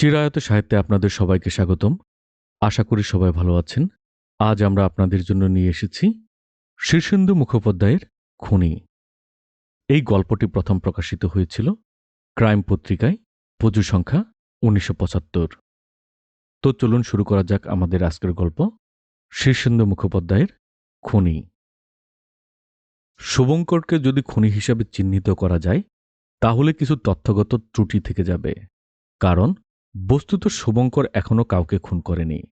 চিরায়ত সাহিত্যে আপনাদের সবাইকে স্বাগতম। আশা করি সবাই ভালো আছেন। আজ আমরা আপনাদের জন্য নিয়ে এসেছি শীর্ষেন্দু মুখোপাধ্যায়ের খুনি। এই গল্পটি প্রথম প্রকাশিত হয়েছিল ক্রাইম পত্রিকায়, পুজো সংখ্যা উনিশশো পঁচাত্তর। তো চলুন শুরু করা যাক আমাদের আজকের গল্প, শীর্ষেন্দু মুখোপাধ্যায়ের খুনি। শুভঙ্করকে যদি খুনি হিসাবে চিহ্নিত করা যায়, তাহলে কিছু তথ্যগত ত্রুটি থেকে যাবে। কারণ বস্তুত শুভঙ্কর এখনও কাউকে খুন করেনি।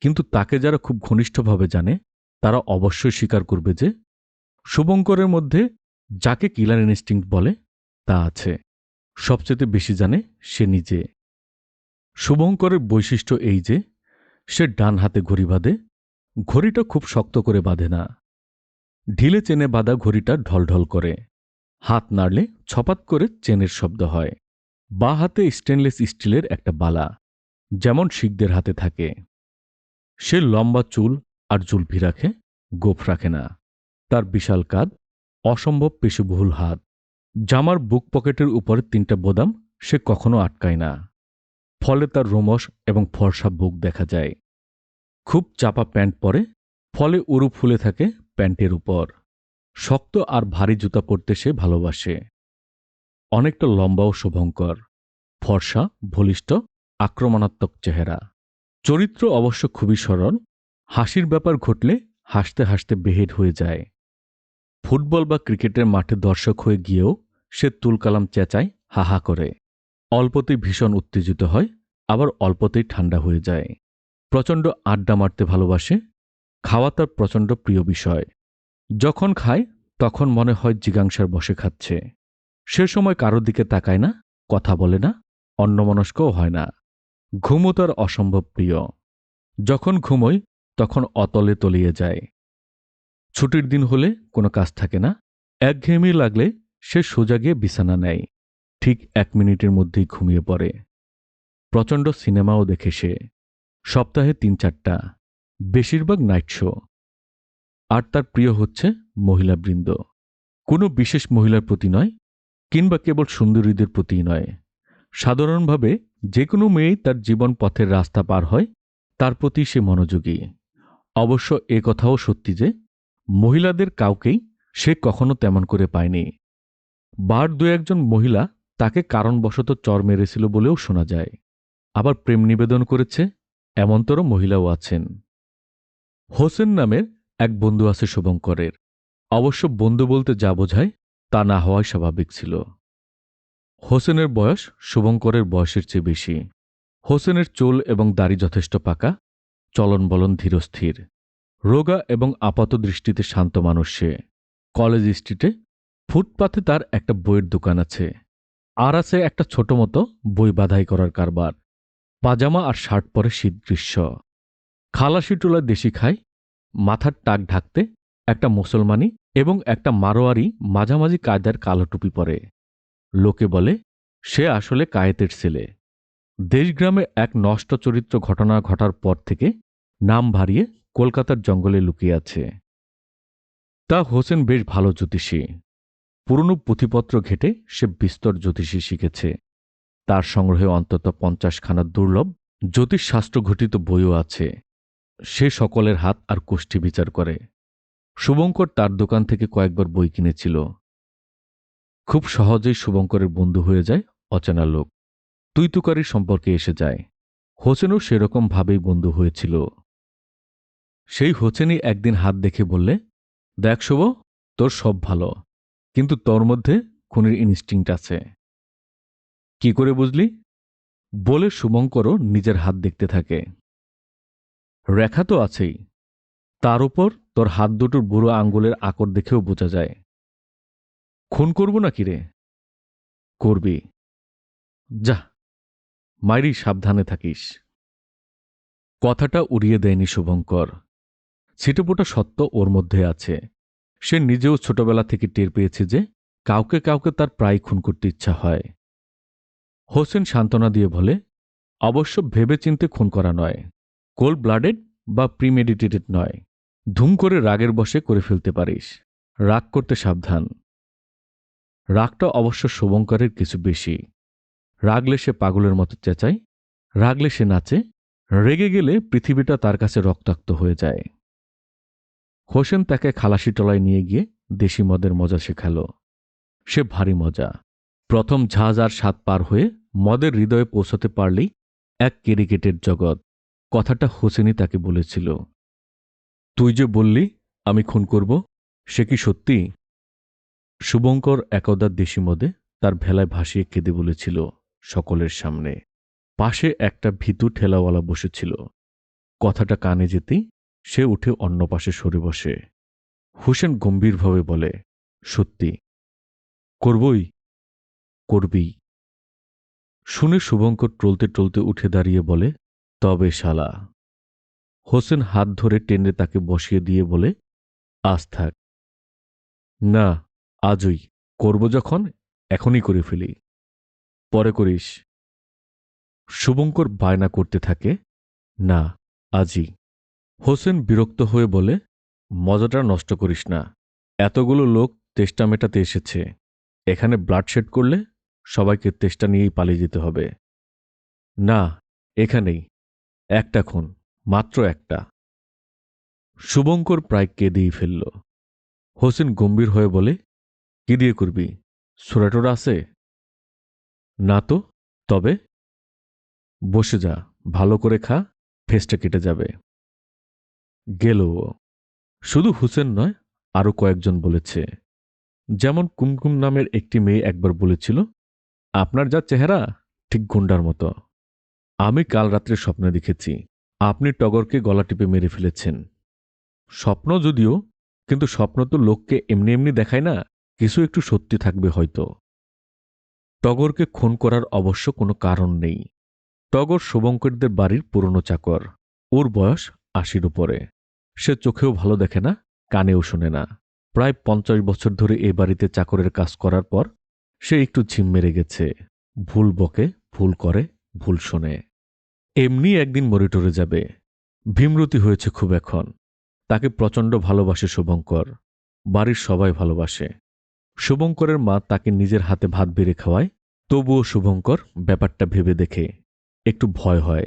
কিন্তু তাকে যারা খুব ঘনিষ্ঠভাবে জানে, তারা অবশ্যই স্বীকার করবে যে, শুভঙ্করের মধ্যে যাকে কিলার ইনস্টিংক্ট বলে, তা আছে। সবচেয়ে বেশি জানে সে নিজে। শুভঙ্করের বৈশিষ্ট্য এই যে, সে ডান হাতে ঘড়ি বাঁধে, ঘড়িটা খুব শক্ত করে বাঁধে না। ঢিলে চেনে বাঁধা ঘড়িটা ঢলঢল করে। হাত নাড়লে ছপাত করে চেনের শব্দ হয়। বা হাতে স্টেনলেস স্টিলের একটা বালা, যেমন শিখদের হাতে থাকে। সে লম্বা চুল আর জুলফি রাখে গোফ রাখে না। তার বিশাল কাঁধ, অসম্ভব পেশিবহুল হাত, জামার বুক পকেটের উপরে তিনটা বোদাম সে কখনো আটকায় না। ফলে তার রোমস এবং ফর্সা বুক দেখা যায়। খুব চাপা প্যান্ট পরে, ফলে উরু ফুলে থাকে প্যান্টের উপর। শক্ত আর ভারী জুতা পরতে সে ভালোবাসে। অনেকটা লম্বা ও শুভঙ্কর। ফর্সা, বলিষ্ঠ, আক্রমণাত্মক চেহারা। চরিত্র অবশ্য খুবই সরল। হাসির ব্যাপার ঘটলে হাসতে হাসতে বেহেড হয়ে যায়। ফুটবল বা ক্রিকেটের মাঠে দর্শক হয়ে গিয়েও সে তুলকালাম চেঁচায়, হাহা করে। অল্পতেই ভীষণ উত্তেজিত হয়, আবার অল্পতেই ঠান্ডা হয়ে যায়। প্রচণ্ড আড্ডা মারতে ভালোবাসে। খাওয়া তার প্রচণ্ড প্রিয় বিষয়। যখন খায়, তখন মনে হয় জিজ্ঞাংসার বসে খাচ্ছে। সে সময় কারোর দিকে তাকায় না, কথা বলে না, অন্যমনস্কও হয় না। ঘুমও তার অসম্ভব প্রিয়। যখন ঘুমোয়, তখন অতলে তলিয়ে যায়। ছুটির দিন হলে কোনো কাজ থাকে না, একঘেয়েমি লাগলে সে সোজা গিয়ে বিছানা নেয়, ঠিক এক মিনিটের মধ্যেই ঘুমিয়ে পড়ে। প্রচণ্ড সিনেমাও দেখে সে। সপ্তাহে তিন চারটা, বেশিরভাগ নাইট শো। আর তার প্রিয় হচ্ছে মহিলাবৃন্দ। কোনো বিশেষ মহিলার প্রতি নয় কিংবা কেবল সুন্দরীদের প্রতিই নয়। সাধারণভাবে যে কোনো মেয়েই তার জীবন পথের রাস্তা পার হয়, তার প্রতি সে মনোযোগী। অবশ্য এ কথাও সত্যি যে, মহিলাদের কাউকেই সে কখনো তেমন করে পায়নি। বার দু একজন মহিলা তাকে কারণবশত চর মেরেছিল বলেও শোনা যায়। আবার প্রেম নিবেদন করেছে এমনতর মহিলাও আছেন। হোসেন নামের এক বন্ধু আছে শুভঙ্করের। অবশ্য বন্ধু বলতে যা বোঝায় তা না হওয়াই স্বাভাবিক ছিল। হোসেনের বয়স শুভঙ্করের বয়সের চেয়ে বেশি। হোসেনের চুল এবং দাড়ি যথেষ্ট পাকা চলন বলন ধীরস্থির। রোগা এবং আপাত দৃষ্টিতে শান্ত মানুষ সে। কলেজ স্ট্রিটে ফুটপাথে তার একটা বইয়ের দোকান আছে। আর আছে একটা ছোট মতো বই বাধাই করার কারবার। পাজামা আর শার্ট পরে শীত গ্রীষ্ম। খালাসি দেশি খায়, মাথার টাক ঢাকতে একটা মুসলমানি এবং একটা মারোয়ারি মাঝামাঝি কায়দার কালো টুপি পরে। লোকে বলে, সে আসলে কায়েতের ছেলে। দেশগ্রামে এক নষ্ট চরিত্র ঘটনা ঘটার পর থেকে নাম ভারিয়ে কলকাতার জঙ্গলে লুকিয়ে আছে। তা হোসেন বেশ ভালো জ্যোতিষী। পুরনো পুঁথিপত্র ঘেটে সে বিস্তর জ্যোতিষী শিখেছে। তার সংগ্রহে অন্তত পঞ্চাশখানা দুর্লভ জ্যোতিষশাস্ত্র ঘটিত বইও আছে। সে সকলের হাত আর কোষ্ঠী বিচার করে। শুভঙ্কর তার দোকান থেকে কয়েকবার বই কিনেছিল। খুব সহজেই শুভঙ্করের বন্ধু হয়ে যায় অচেনা লোক। তুই তুকারির সম্পর্কে এসে যায়। হোসেনও সেরকম ভাবেই বন্ধু হয়েছিল। সেই হোসেনই একদিন হাত দেখে বললে, দেখ শুভ, তোর সব ভালো, কিন্তু তোর মধ্যে খুনির ইনস্টিংক্ট আছে। কি করে বুঝলি? বলে শুভঙ্করও নিজের হাত দেখতে থাকে। রেখা তো আছেই। তার উপর তোর হাত দুটোর বুড়ো আঙ্গুলের আকর দেখেও বোঝা যায়। খুন করব না কিরে করবি। যা, মাইরি সাবধানে থাকিস। কথাটা উড়িয়ে দেয়নি শুভঙ্কর। ছিটেপোটা সত্য ওর মধ্যে আছে। সে নিজেও ছোটবেলা থেকে টের পেয়েছে যে কাউকে কাউকে তার প্রায় খুন করতে ইচ্ছা হয়। হোসেন সান্ত্বনা দিয়ে বলে, অবশ্য ভেবেচিন্তে খুন করা নয়। কোল্ড ব্লাডেড বা প্রিমেডিটেটেড নয়। ধুম করে রাগের বসে করে ফেলতে পারিস। রাগ করতে সাবধান। রাগটা অবশ্য শুভঙ্করের কিছু বেশি। রাগলে সে পাগলের মতো চেঁচায়, রাগলে সে নাচে, রেগে গেলে পৃথিবীটা তার কাছে রক্তাক্ত হয়ে যায়। হোসেন তাকে খালাসি টলায় নিয়ে গিয়ে দেশি মদের মজা শেখাল। সে ভারী মজা। প্রথম ঝাঁজ আর স্বাদ পার হয়ে মদের হৃদয়ে পৌঁছতে পারলেই এক ক্রিকেটের জগৎ। কথাটা হোসেনই তাকে বলেছিল। তুই যে বললি, আমি খুন করব, সে কি সত্যি? শুভঙ্কর একদা দেশি মদে তার ভেলায় ভাসিয়ে কেঁদে বলেছিল সকলের সামনে। পাশে একটা ভীতু ঠেলাওয়ালা বসেছিল। কথাটা কানে যেতেই সে উঠে অন্য পাশে সরে বসে। হুসেন গম্ভীরভাবে বলে, সত্যি। করবই, করবি। শুনে শুভঙ্কর টলতে টলতে উঠে দাঁড়িয়ে বলে, তবে শালা। হোসেন হাত ধরে টেনে তাকে বসিয়ে দিয়ে বলে, আজ থাক। না, আজই। করব যখন, এখনই করে ফেলি। পরে করিস। শুভঙ্কর বায়না করতে থাকে, না, আজই। হোসেন বিরক্ত হয়ে বলে, মজাটা নষ্ট করিস না। এতগুলো লোক তেষ্টা মেটাতে এসেছে। এখানে ব্লাড শেড করলে সবাইকে তেষ্টা নিয়েই পালিয়ে যেতে হবে। না, এখানেই। একটা খুন। মাত্র একটা। শুভঙ্কর প্রায় কেঁদেই ফেলল। হোসেন গম্ভীর হয়ে বলে, কি দিয়ে করবি? সুরাটোরা আছে? না তো, তবে? বসে যা, ভালো করে খা, ফেসটা কেটে যাবে। গেল শুধু হুসেন নয় আরও কয়েকজন বলেছে। যেমন কুমকুম নামের একটি মেয়ে একবার বলেছিল, আপনার যা চেহারা, ঠিক গুন্ডার মতো। আমি কাল রাত্রে স্বপ্নে দেখেছি। আপনি টগরকে গলা টিপে মেরে ফেলেছেন। স্বপ্ন যদিও, কিন্তু স্বপ্ন তো লোককে এমনি এমনি দেখায় না, কিছু একটু সত্যি থাকবে হয়তো। টগরকে খুন করার অবশ্য কোনো কারণ নেই। টগর শুভঙ্করদের বাড়ির পুরনো চাকর। ওর বয়স আশির উপরে। সে চোখেও ভালো দেখে না, কানেও শোনে না। প্রায় পঞ্চাশ বছর ধরে এ বাড়িতে চাকরের কাজ করার পর সে একটু ঝিম মেরে গেছে। ভুল বকে, ভুল করে, ভুল শোনে। এমনি একদিন মরিটরে যাবে। ভীমরতি হয়েছে খুব এখন। তাকে প্রচণ্ড ভালোবাসে শুভঙ্কর। বাড়ির সবাই ভালোবাসে। শুভঙ্করের মা তাকে নিজের হাতে ভাত বেড়ে খাওয়ায়। তবুও শুভঙ্কর ব্যাপারটা ভেবে দেখে। একটু ভয় হয়।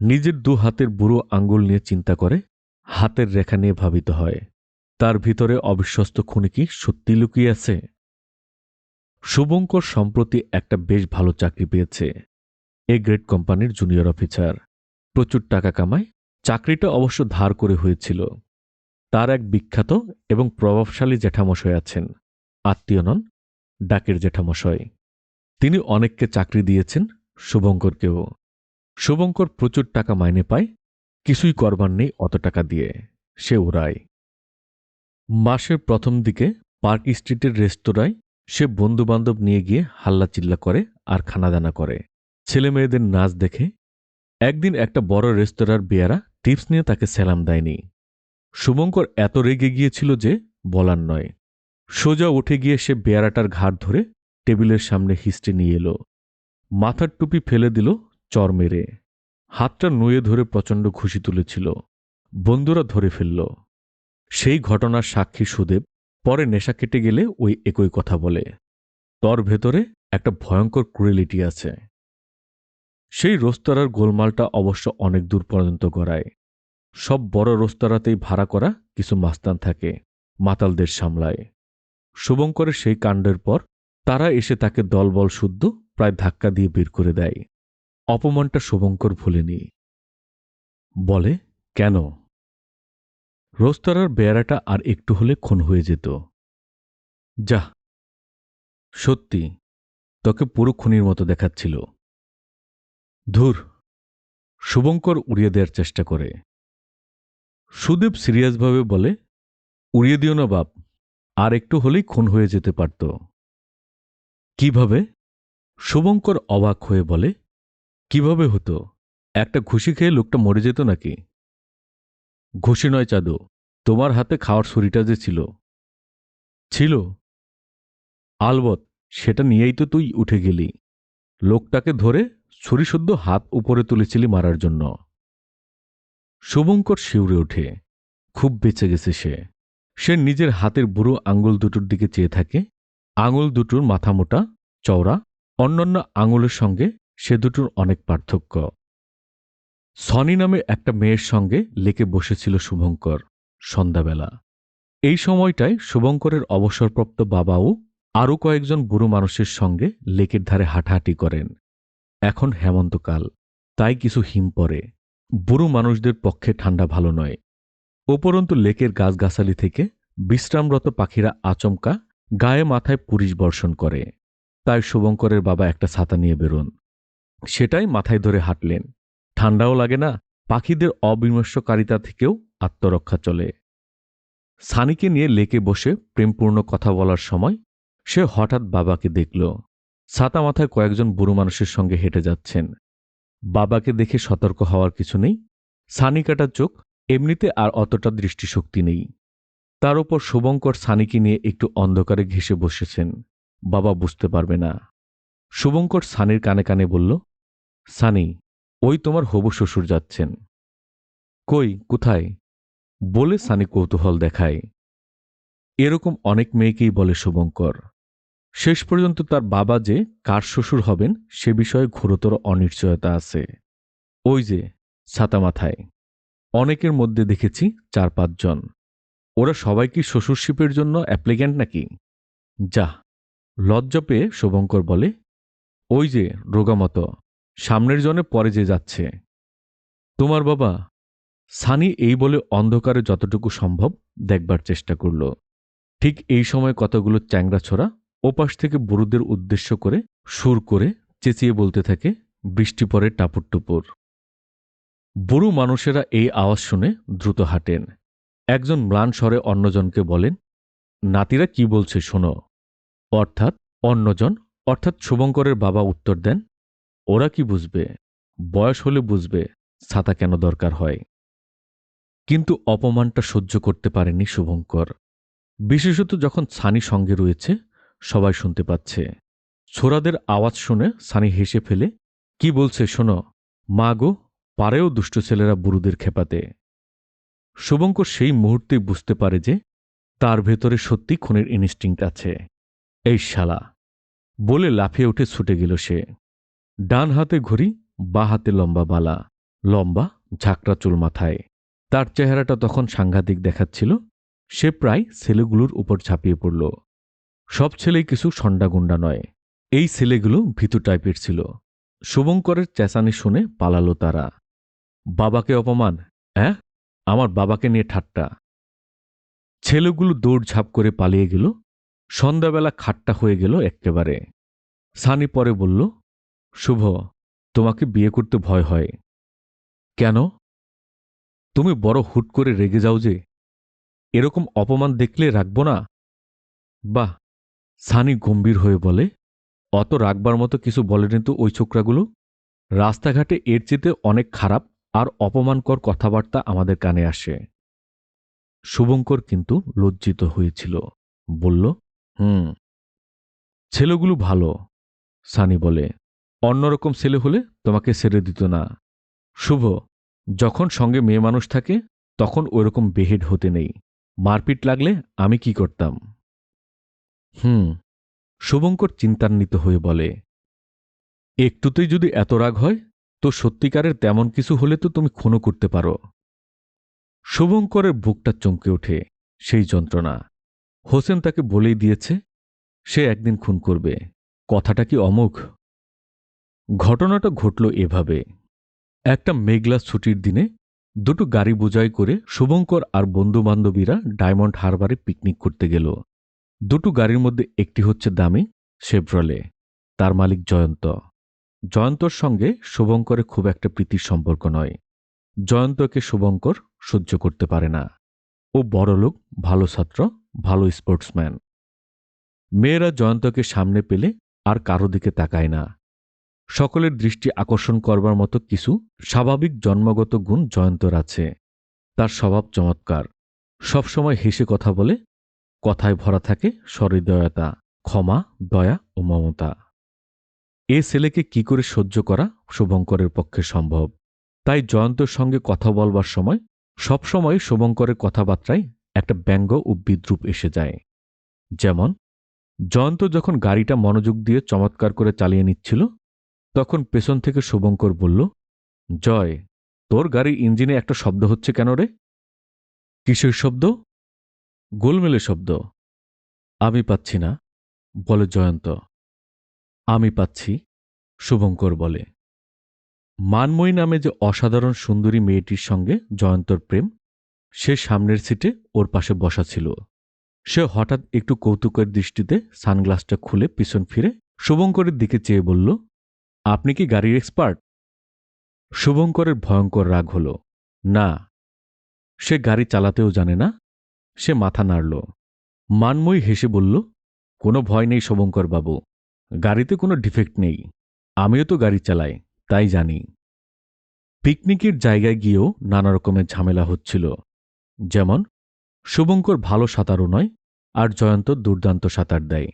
নিজের দু হাতের বুড়ো আঙ্গুল নিয়ে চিন্তা করে। হাতের রেখা নিয়ে ভাবিত হয়। তার ভিতরে অবিশ্বস্ত খুনি কি সত্যি লুকিয়ে আছে? শুভঙ্কর সম্প্রতি একটা বেশ ভালো চাকরি পেয়েছে। এ গ্রেড কোম্পানির জুনিয়র অফিসার। প্রচুর টাকা কামায় চাকরিটা অবশ্য ধার করে হয়েছিল। তার এক বিখ্যাত এবং প্রভাবশালী জ্যাঠামশাই আছেন, আত্মীয় নন, ডাকের জ্যাঠামশাই। তিনি অনেককে চাকরি দিয়েছেন, শুভঙ্করকেও। শুভঙ্কর প্রচুর টাকা মাইনে পায়, কিছুই করবার নেই অত টাকা দিয়ে সে উড়ায় মাসের প্রথম দিকে পার্ক স্ট্রিটের রেস্তোরাঁয় সে বন্ধুবান্ধব নিয়ে গিয়ে হাল্লা চিল্লা করে আর খানাদানা করে। ছেলে মেয়েদের নাচ দেখে একদিন একটা বড় রেস্তোরাঁর বেয়ারা টিপস নিয়ে তাকে সেলাম দেয়নি। শুভঙ্কর এত রেগে গিয়েছিল যে বলার নয়। সোজা উঠে গিয়ে সে বেয়ারাটার ঘাট ধরে টেবিলের সামনে হিস্টে নিয়ে এলো। মাথার টুপি ফেলে দিল চর মেরে। হাতটা নুয়ে ধরে প্রচণ্ড ঘুষি তুলেছিল। বন্ধুরা ধরে ফেলল। সেই ঘটনার সাক্ষী সুদেব পরে নেশা কেটে গেলে ওই একই কথা বলে। তর ভেতরে একটা ভয়ঙ্কর ক্রুয়েলিটি আছে। সেই রোস্তরার গোলমালটা অবশ্য অনেক দূর পর্যন্ত গড়ায়। সব বড় রোস্তরাতেই ভাড়া করা কিছু মাস্তান থাকে মাতালদের সামলায়। শুভঙ্করের সেই কাণ্ডের পর তারা এসে তাকে দলবল শুদ্ধ প্রায় ধাক্কা দিয়ে বের করে দেয়। অপমানটা শুভঙ্কর ভুলেনি। বলে, কেন? রোস্তরার বেয়ারাটা আর একটু হলে খুন হয়ে যেত। যা, সত্যি, তোকে পুরো খুনির মতো দেখাচ্ছিল। ধুর, শুভঙ্কর উড়িয়ে দেওয়ার চেষ্টা করে। সুদেব সিরিয়াসভাবে বলে, উড়িয়ে দিও না বাপ, আর একটু হলেই খুন হয়ে যেতে পারত। কীভাবে? শুভঙ্কর অবাক হয়ে বলে, কীভাবে হতো? একটা ঘুষি খেয়ে লোকটা মরে যেত নাকি? ঘুষি নয় চাদু, তোমার হাতে খাওয়ার ছুরিটা যে ছিল। ছিল? আলবত সেটা নিয়েই তো তুই উঠে গেলি। লোকটাকে ধরে ছুরিশুদ্ধ হাত উপরে তুলেছিলি মারার জন্য। শুভঙ্কর শিউরে ওঠে। খুব বেঁচে গেছে সে। সে নিজের হাতের বুড়ো আঙুল দুটোর দিকে চেয়ে থাকে। আঙুল দুটোর মাথা মোটা, চওড়া, অন্যান্য আঙুলের সঙ্গে সে দুটোর অনেক পার্থক্য। সনি নামে একটা মেয়ের সঙ্গে লেকে বসেছিল শুভঙ্কর সন্ধ্যাবেলা। এই সময়টায় শুভঙ্করের অবসরপ্রাপ্ত বাবাও আরও কয়েকজন বুড়ো মানুষের সঙ্গে লেকের ধারে হাঁটাহাঁটি করেন। এখন হেমন্তকাল, তাই কিছু হিম পড়ে বুড়ো মানুষদের পক্ষে ঠান্ডা ভালো নয়। উপরন্তু লেকের গাছগাছালি থেকে বিশ্রামরত পাখিরা আচমকা গায়ে মাথায় পুরিশ বর্ষণ করে। তাই শুভঙ্করের বাবা একটা ছাতা নিয়ে বেরোন। সেটাই মাথায় ধরে হাঁটলেন। ঠান্ডাও লাগে না, পাখিদের অবিমর্শকারিতা থেকেও আত্মরক্ষা চলে। সানিকে নিয়ে লেকে বসে প্রেমপূর্ণ কথা বলার সময় সে হঠাৎ বাবাকে দেখল। ছাতা মাথায় কয়েকজন বুড়ো মানুষের সঙ্গে হেঁটে যাচ্ছেন। বাবাকে দেখে সতর্ক হওয়ার কিছু নেই। সানিকাটার চোখ এমনিতে আর অতটা দৃষ্টিশক্তি নেই। তার ওপর শুভঙ্কর সানিকে নিয়ে একটু অন্ধকারে ঘেসে বসেছেন। বাবা বুঝতে পারবে না। শুভঙ্কর সানির কানে কানে বলল, সানি, ওই তোমার হবু শ্বশুর যাচ্ছেন। কই, কোথায়? বলে সানি কৌতূহল দেখায়। এরকম অনেক মেয়েকেই বলে শুভঙ্কর। শেষ পর্যন্ত তার বাবা যে কার শ্বশুর হবেন সে বিষয়ে ঘোরতর অনিশ্চয়তা আছে। ওই যে ছাতা মাথায়। অনেকের মধ্যে দেখেছি চার পাঁচজন ওরা সবাই কি শ্বশুরশিপের জন্য অ্যাপ্লিক্যান্ট নাকি? যা লজ্জা পেয়ে শুভঙ্কর বলে, ওই যে রোগামতো, সামনের জনে পরে যে যাচ্ছে। তোমার বাবা সানি এই বলে অন্ধকারে যতটুকু সম্ভব দেখবার চেষ্টা করল। ঠিক এই সময় কতগুলো চ্যাংরা ছোড়া ওপাশ থেকে বুড়োদের উদ্দেশ্য করে সুর করে চেঁচিয়ে বলতে থাকে, বৃষ্টি পরে টাপুর টুপুর বুড়ো মানুষেরা এই আওয়াজ শুনে দ্রুত হাঁটেন। একজন ম্লান স্বরে অন্যজনকে বলেন, নাতিরা কি বলছে শোনো। অর্থাৎ অন্যজন, অর্থাৎ শুভঙ্করের বাবা উত্তর দেন, ওরা কি বুঝবে? বয়স হলে বুঝবে, ছাতা কেন দরকার হয়? কিন্তু অপমানটা সহ্য করতে পারেনি শুভঙ্কর। বিশেষত যখন ছানি সঙ্গে রয়েছে সবাই শুনতে পাচ্ছে। ছোড়াদের আওয়াজ শুনে সানি হেসে ফেলে, কি বলছে শোনো, মা গো, পারেও দুষ্ট ছেলেরা বুড়োদের খেপাতে। শুভঙ্কর সেই মুহূর্তেই বুঝতে পারে যে তার ভেতরে সত্যি খুনের ইনস্টিংক্ট আছে। এই শালা। বলে লাফিয়ে উঠে ছুটে গেল সে। ডান হাতে ঘড়ি, বা হাতে লম্বা বালা। লম্বা, ঝাঁকড়া চুল মাথায়। তার চেহারাটা তখন সাংঘাতিক দেখাচ্ছিল। সে প্রায় ছেলেগুলোর উপর ঝাঁপিয়ে পড়ল। সব ছেলেই কিছু সন্ডাগুন্ডা নয়। এই ছেলেগুলো ভীতু টাইপের ছিল। শুভঙ্করের চেঁচানি শুনে পালালো তারা। বাবাকে অপমান হ্যাঁ আমার বাবাকে নিয়ে ঠাট্টা। ছেলেগুলো দৌড়ঝাঁপ করে পালিয়ে গেল। সন্ধ্যাবেলা খাট্টা হয়ে গেল একেবারে সানি পরে বলল, শুভ, তোমাকে বিয়ে করতে ভয় হয়। কেন? তুমি বড় হুট করে রেগে যাও যে। এরকম অপমান দেখলে রাখব না? বাহ সানি গম্ভীর হয়ে বলে, অত রাখবার মতো কিছু বলেনি তো ওই ছোকরাগুলো? রাস্তাঘাটে এর চেতে অনেক খারাপ আর অপমানকর কথাবার্তা আমাদের কানে আসে। শুভঙ্কর কিন্তু লজ্জিত হয়েছিল। বলল, হুম, ছেলেগুলো ভালো। সানি বলে, অন্যরকম ছেলে হলে তোমাকে ছেড়ে দিত না। শুভ, যখন সঙ্গে মেয়ে মানুষ থাকে, তখন ওরকম বেহেড হতে নেই। মারপিট লাগলে আমি কি করতাম? হুম, শুভঙ্কর চিন্তান্বিত হয়ে বলে, একটুতেই যদি এত রাগ হয়, তো সত্যিকারের তেমন কিছু হলে তো তুমি খুনও করতে পারো শুভঙ্করের বুকটা চমকে ওঠে সেই যন্ত্রণা। হোসেন তাকে বলেই দিয়েছে, সে একদিন খুন করবে। কথাটা কি অমুখ ঘটনাটা ঘটল এভাবে। একটা মেঘলা ছুটির দিনে দুটো গাড়ি বোঝাই করে শুভঙ্কর আর বন্ধুবান্ধবীরা ডায়মন্ড হারবারে পিকনিক করতে গেল। দুটো গাড়ির মধ্যে একটি হচ্ছে দামি শেভ্রলে তার মালিক জয়ন্ত। জয়ন্তর সঙ্গে শুভঙ্করের খুব একটা প্রীতির সম্পর্ক নয়। জয়ন্তকে শুভঙ্কর সহ্য করতে পারে না। ও বড়লোক, ভালো ছাত্র, ভালো স্পোর্টসম্যান মেয়েরা জয়ন্তকে সামনে পেলে আর কারও দিকে তাকায় না। সকলের দৃষ্টি আকর্ষণ করবার মতো কিছু স্বাভাবিক জন্মগত গুণ জয়ন্তর আছে। তার স্বভাব চমৎকার। সবসময় হেসে কথা বলে কথায় ভরা থাকে সহৃদয়তা, ক্ষমা, দয়া ও মমতা। এ ছেলেকে কি করে সহ্য করা শুভঙ্করের পক্ষে সম্ভব? তাই জয়ন্তর সঙ্গে কথা বলবার সময় সবসময় শুভঙ্করের কথাবার্তায় একটা ব্যঙ্গ ও বিদ্রুপ এসে যায়। যেমন, জয়ন্ত যখন গাড়িটা মনোযোগ দিয়ে চমৎকার করে চালিয়ে নিচ্ছিল, তখন পেছন থেকে শুভঙ্কর বলল, জয়, তোর গাড়ির ইঞ্জিনে একটা শব্দ হচ্ছে কেন রে? কিসের শব্দ? গোলমেলের শব্দ। আমি পাচ্ছি না, বলে জয়ন্ত। আমি পাচ্ছি, শুভঙ্কর বলে। মানময়ী নামে যে অসাধারণ সুন্দরী মেয়েটির সঙ্গে জয়ন্তর প্রেম, সে সামনের সিটে ওর পাশে বসা ছিল। সে হঠাৎ একটু কৌতুকের দৃষ্টিতে সানগ্লাসটা খুলে পিছন ফিরে শুভঙ্করের দিকে চেয়ে বলল, আপনি কি গাড়ির এক্সপার্ট? শুভঙ্করের ভয়ঙ্কর রাগ হল, না, সে গাড়ি চালাতেও জানে না সে মাথা নাড়ল। মানময়ী হেসে বলল, কোনো ভয় নেই বাবু, গাড়িতে কোনো ডিফেক্ট নেই। আমিও তো গাড়ি চালাই, তাই জানি। পিকনিকের জায়গায় গিয়েও নানা রকমের ঝামেলা হচ্ছিল। যেমন, শুভঙ্কর ভালো সাঁতারও নয়, আর জয়ন্ত দুর্দান্ত সাঁতার দেয়।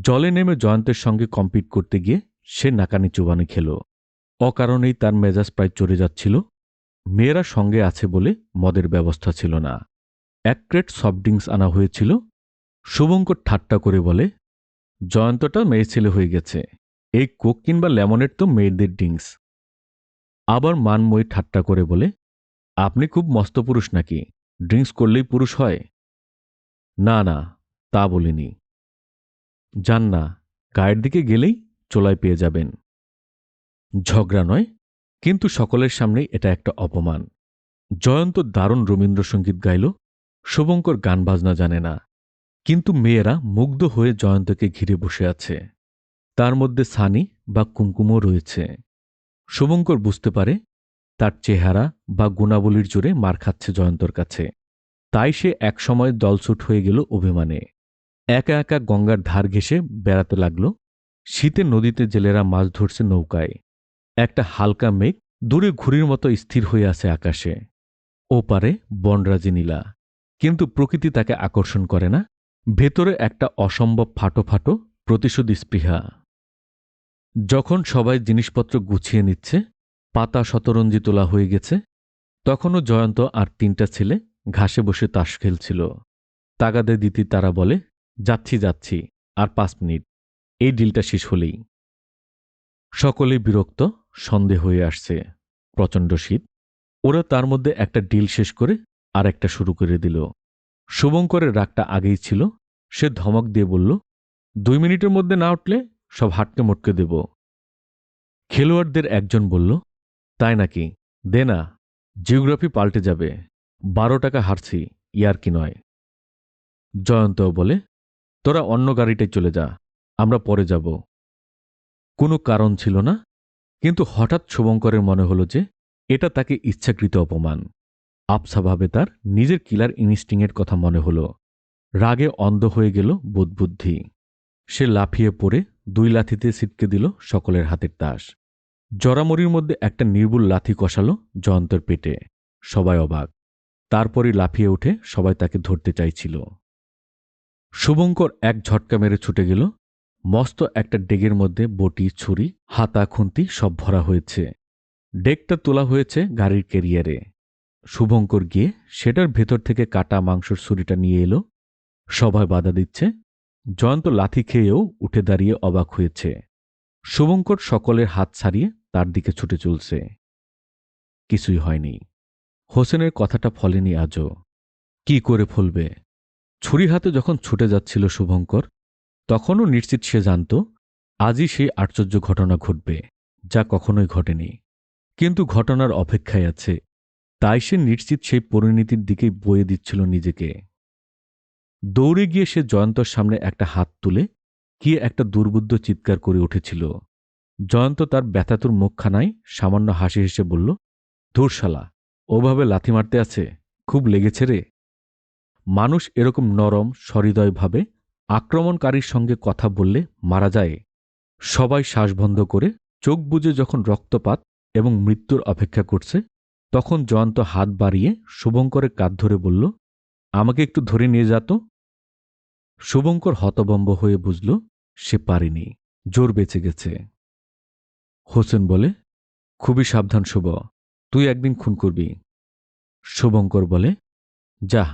জলে নেমে জয়ন্তের সঙ্গে কম্পিট করতে গিয়ে সে নাকানি চুবানি খেল। অকারণেই তার মেজাজ প্রায় চড়ে যাচ্ছিল। মেয়েরা সঙ্গে আছে বলে মদের ব্যবস্থা ছিল না। এক ক্রেট সফট ড্রিঙ্কস আনা হয়েছিল। শুভঙ্কর ঠাট্টা করে বলে, জয়ন্তটা মেয়ে ছেলে হয়ে গেছে। এই কোক কিংবা লেমনের তো মেয়েদের ড্রিঙ্কস। আবার মানময়ী ঠাট্টা করে বলে, আপনি খুব মস্ত পুরুষ নাকি? ড্রিঙ্কস করলেই পুরুষ হয়? না না, তা বলিনি। যান না, গায়ের দিকে গেলেই চোলায় পেয়ে যাবেন। ঝগড়া নয়, কিন্তু সকলের সামনেই এটা একটা অপমান। জয়ন্ত দারুণ রবীন্দ্রসঙ্গীত গাইল। শুভঙ্কর গান বাজনা জানে না। কিন্তু মেয়েরা মুগ্ধ হয়ে জয়ন্তকে ঘিরে বসে আছে। তার মধ্যে সানি বা কুমকুমও রয়েছে। শুভঙ্কর বুঝতে পারে তার চেহারা বা গুণাবলীর জোরে মার খাচ্ছে জয়ন্তর কাছে। তাই সে একসময় দলছুট হয়ে গেল অভিমানে। একা একা গঙ্গার ধার ঘেসে বেড়াতে লাগল। শীতে নদীতে জেলেরা মাছ ধরছে নৌকায়। একটা হালকা মেঘ দূরে ঘুড়ির মতো স্থির হয়ে আছে আকাশে। ওপারে বনরাজি নীলা। কিন্তু প্রকৃতি তাকে আকর্ষণ করে না। ভেতরে একটা অসম্ভব ফাটো ফাটো প্রতিশোধ স্পৃহা যখন সবাই জিনিসপত্র গুছিয়ে নিচ্ছে, পাতা শতরঞ্জি তোলা হয়ে গেছে, তখনও জয়ন্ত আর তিনটা ছেলে ঘাসে বসে তাস খেলছিল। তাগাদে দিতি তারা বলে, যাচ্ছি যাচ্ছি, আর পাঁচ মিনিট। এই ডিলটা শেষ হলেই। সকলেই বিরক্ত সন্দেহ হয়ে আসছে। প্রচণ্ড শীত। ওরা তার মধ্যে একটা ডিল শেষ করে আর একটা শুরু করে দিল। শুভঙ্করের রাগটা আগেই ছিল। সে ধমক দিয়ে বলল, দুই মিনিটের মধ্যে না উঠলে সব হাটকে মটকে দেব। খেলোয়াড়দের একজন বলল, তাই নাকি? দে না, জিওগ্রাফি পাল্টে যাবে। বারো টাকা হারছি, ইয়ার কি নয়? জয়ন্ত বলে, তোরা অন্য গাড়িটায় চলে যা, আমরা পরে যাব। কোনো কারণ ছিল না, কিন্তু হঠাৎ শুভঙ্করের মনে হল যে, এটা তাকে ইচ্ছাকৃত অপমান। আবসাভাবে তার নিজের কিলার ইনস্টিংয়ের কথা মনে হল। রাগে অন্ধ হয়ে গেল বোধবুদ্ধি। সে লাফিয়ে পড়ে দুই লাথিতে ছিটকে দিল সকলের হাতের তাস। জরামরির মধ্যে একটা নির্বুল লাথি কষালো জয়ন্তর পেটে। সবাই অবাক। তারপরই লাফিয়ে উঠে সবাই তাকে ধরতে চাইছিল। শুভঙ্কর এক ঝটকা মেরে ছুটে গেল। মস্ত একটা ডেগের মধ্যে বটি, ছুরি, হাতা, খুন্তি সব ভরা হয়েছে। ডেকটা তোলা হয়েছে গাড়ির কেরিয়ারে শুভঙ্কর গিয়ে সেটার ভেতর থেকে কাটা মাংসর ছুরিটা নিয়ে এলো। সবাই বাধা দিচ্ছে। জয়ন্ত লাথি খেয়েও উঠে দাঁড়িয়ে অবাক হয়েছে। শুভঙ্কর সকলের হাত ছাড়িয়ে তার দিকে ছুটে চলছে। কিছুই হয়নি। হোসেনের কথাটা ফলেনি আজও। কি করে ফলবে? ছুরি হাতে যখন ছুটে যাচ্ছিল শুভঙ্কর, তখনও নিশ্চিত সে জানত, আজই সেই আশ্চর্য ঘটনা ঘটবে, যা কখনোই ঘটেনি। কিন্তু ঘটনার অপেক্ষায় আছে তাই সে নিশ্চিত সেই পরিণতির দিকেই বয়ে দিচ্ছিল নিজেকে। দৌড়ে গিয়ে সে জয়ন্তর সামনে একটা হাত তুলে কি একটা দুর্বুদ্ধ চিৎকার করে উঠেছিল। জয়ন্ত তার ব্যথাতুর মুখখানায় সামান্য হাসি হেসে বলল ধূরশালা ওভাবে লাথি মারতে আছে, খুব লেগেছে রে। মানুষ এরকম নরম, সহৃদয়ভাবে আক্রমণকারীর সঙ্গে কথা বললে মারা যায়। সবাই শ্বাস বন্ধ করে চোখ বুজে যখন রক্তপাত এবং মৃত্যুর অপেক্ষা করছে তখন জয়ন্ত হাত বাড়িয়ে শুভঙ্করের কাঁধ ধরে বলল, আমাকে একটু ধরে নিয়ে যাত শুভঙ্কর হতবম্ব হয়ে বুঝল, সে পারেনি, জোর বেঁচে গেছে। হোসেন বলে, খুবই সাবধান শুভ, তুই একদিন খুন করবি। শুভঙ্কর বলে, যা।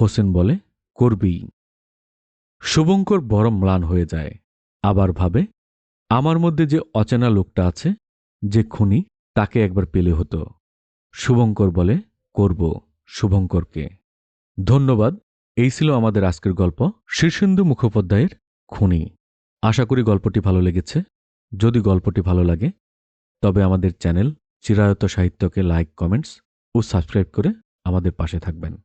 হোসেন বলে, করবি। শুভঙ্কর বড় ম্লান হয়ে যায়, আবার ভাবে, আমার মধ্যে যে অচেনা লোকটা আছে, যে খুনি তাকে একবার পেলে হতো। শুভঙ্কর বলে, করব শুভঙ্করকে। ধন্যবাদ, এই ছিল আমাদের আজকের গল্প শীর্ষেন্দু মুখোপাধ্যায়ের খুনি। আশা করি গল্পটি ভালো লেগেছে। যদি গল্পটি ভালো লাগে, তবে আমাদের চ্যানেল চিরায়ত সাহিত্যকে লাইক, কমেন্টস ও সাবস্ক্রাইব করে আমাদের পাশে থাকবেন।